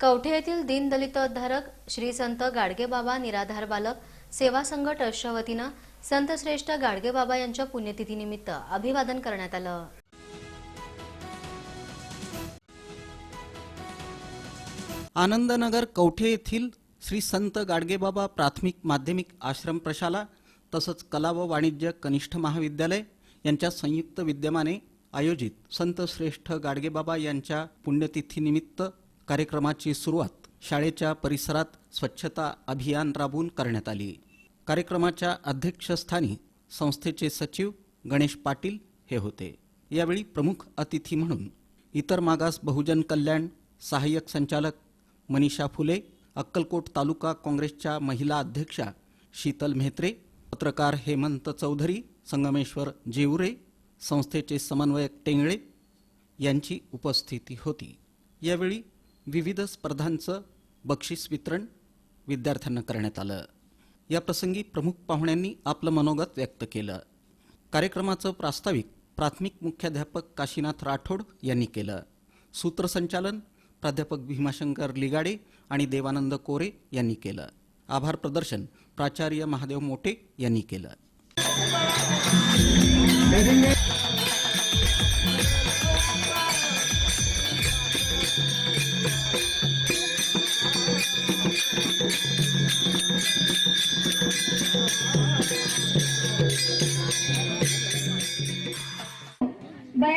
कवठे येथील दीनदलित उद्धारक श्री संत गाडगेबाबा निराधार बालक सेवा संघ ट्रस्टच्या वतीनं संत श्रेष्ठ गाडगेबाबा यांच्या पुण्यतिथीनिमित्त अभिवादन करण्यात आलं. आनंदनगर कवठे येथील श्री संत गाडगेबाबा प्राथमिक माध्यमिक आश्रम प्रशाला तसंच कला व वाणिज्य कनिष्ठ महाविद्यालय यांच्या संयुक्त विद्यमाने आयोजित संत श्रेष्ठ गाडगेबाबा यांच्या पुण्यतिथीनिमित्त कार्यक्रमाची सुरुवात शाळेच्या परिसरात स्वच्छता अभियान राबवून करण्यात आली. कार्यक्रमाच्या अध्यक्षस्थानी संस्थेचे सचिव गणेश पाटील हे होते. यावेळी प्रमुख अतिथी म्हणून इतर मागास बहुजन कल्याण सहाय्यक संचालक मनीषा फुले अक्कलकोट तालुका काँग्रेसच्या महिला अध्यक्षा शीतल म्हेत्रे पत्रकार हेमंत चौधरी संगमेश्वर जेवरे संस्थेचे समन्वयक टेंगळे यांची उपस्थिती होती. यावेळी विविध स्पर्धांचं बक्षीस वितरण विद्यार्थ्यांना करण्यात आलं. या प्रसंगी प्रमुख पाहुण्यांनी आपलं मनोगत व्यक्त केलं. कार्यक्रमाचं प्रास्ताविक प्राथमिक मुख्याध्यापक काशीनाथ राठोड यांनी केलं. सूत्रसंचालन प्राध्यापक भीमाशंकर लिगाडे आणि देवानंद कोरे यांनी केलं. आभार प्रदर्शन प्राचार्य महादेव मोटे यांनी केलं. बया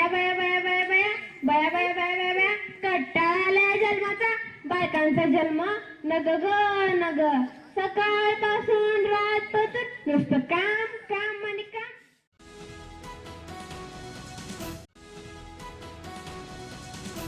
बया बया बया बया. बया बया बया बया बया. कट्टाळा जन्माचा. बायकांचा जन्म नग ग नग. सकाळपासून रात नुसतं काम